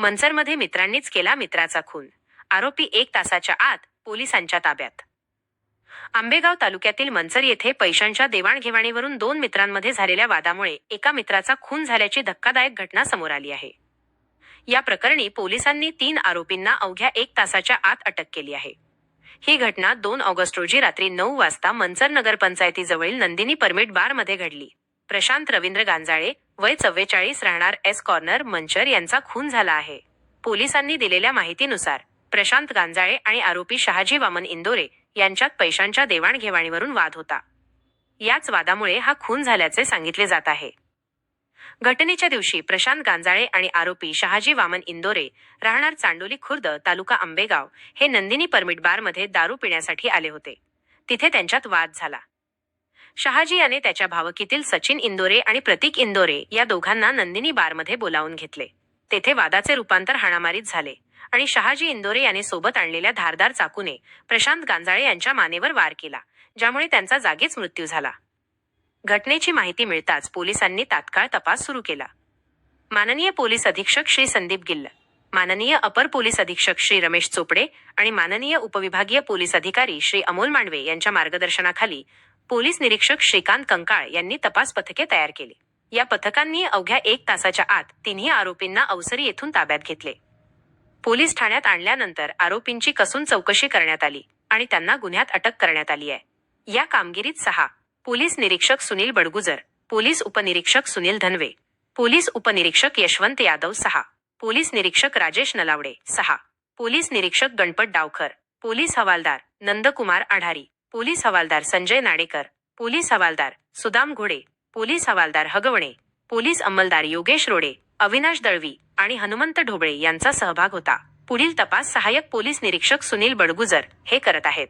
मनसरमध्ये मित्रांनीच केला मित्राचा खून. आरोपी एक तासाच्या आत पोलिसांच्या ताब्यात. आंबेगाव तालुक्यातील मनसर येथे पैशांच्या देवाणघेवाणीवरून दोन मित्रांमध्ये झालेल्या वादामुळे एका मित्राचा खून झाल्याची धक्कादायक घटना समोर आली आहे. या प्रकरणी पोलिसांनी तीन आरोपींना अवघ्या एक तासाच्या आत अटक केली आहे. ही घटना दोन ऑगस्ट रोजी रात्री नऊ वाजता मनसर नगरपंचायतीजवळील नंदिनी परमिट बारमध्ये घडली. प्रशांत रवींद्र गांजाळे वय चव्वेचाळीस राहणार एस कॉर्नर मंचर यांचा खून झाला आहे. पोलिसांनी दिलेल्या माहितीनुसार प्रशांत गांजाळे आणि आरोपी शहाजी वामन इंदोरे यांच्यात पैशांच्या देवाणघेवाणीवरून वाद होता. याच वादामुळे हा खून झाल्याचे सांगितले जात आहे. घटनेच्या दिवशी प्रशांत गांजाळे आणि आरोपी शहाजी वामन इंदोरे राहणार चांडोली खुर्द तालुका आंबेगाव हे नंदिनी परमिट बारमध्ये दारू पिण्यासाठी आले होते. तिथे त्यांच्यात वाद झाला. शहाजी याने त्याच्या भावकीतील सचिन इंदोरे आणि प्रतीक इंदोरे या दोघांना नंदिनी बारमध्ये बोलावून घेतले. तेथे वादाचे रूपांतर हाणामारीत झाले आणि शहाजी इंदोरे याने सोबत आणलेल्या धारदार चाकूने प्रशांत गांजाळे यांच्या मानेवर वार केला ज्यामुळे त्यांचा जागीच मृत्यू झाला. घटनेची माहिती मिळताच पोलिसांनी तात्काळ तपास सुरू केला. माननीय पोलीस अधीक्षक श्री संदीप गिल्ल माननीय अपर पोलीस अधीक्षक श्री रमेश चोपडे आणि माननीय उपविभागीय पोलीस अधिकारी श्री अमोल मांडवे यांच्या मार्गदर्शनाखाली पोलीस निरीक्षक श्रीकांत कंकाळ यांनी तपास पथके तयार केली. या पथकांनी अवघ्या एक तासाच्या आत तिन्ही आरोपींना अवसरी येथून ताब्यात घेतले. पोलीस ठाण्यात आणल्यानंतर आरोपींची कसून चौकशी करण्यात आली आणि त्यांना गुन्ह्यात अटक करण्यात आली आहे. या कामगिरीत सहा पोलीस निरीक्षक सुनील बडगुजर पोलीस उपनिरीक्षक सुनील धनवे पोलीस उपनिरीक्षक यशवंत यादव सहा पोलीस निरीक्षक राजेश नलावडे सहा पोलीस निरीक्षक गणपत डावखर पोलीस हवालदार नंदकुमार आढारी पोलीस हवालदार संजय नाडेकर पोलीस हवालदार सुदाम घोडे पोलीस हवालदार हगवणे पोलीस अंमलदार योगेश रोडे अविनाश दळवी आणि हनुमंत ढोबळे यांचा सहभाग होता. पुढील तपास सहाय्यक पोलीस निरीक्षक सुनील बडगुजर हे करत आहेत.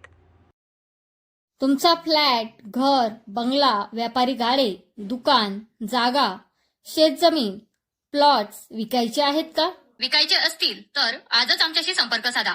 तुमचा फ्लॅट घर बंगला व्यापारी गाडे दुकान जागा शेतजमीन प्लॉट्स विकायचे आहेत का? विकायचे असतील तर आजच आमच्याशी संपर्क साधा.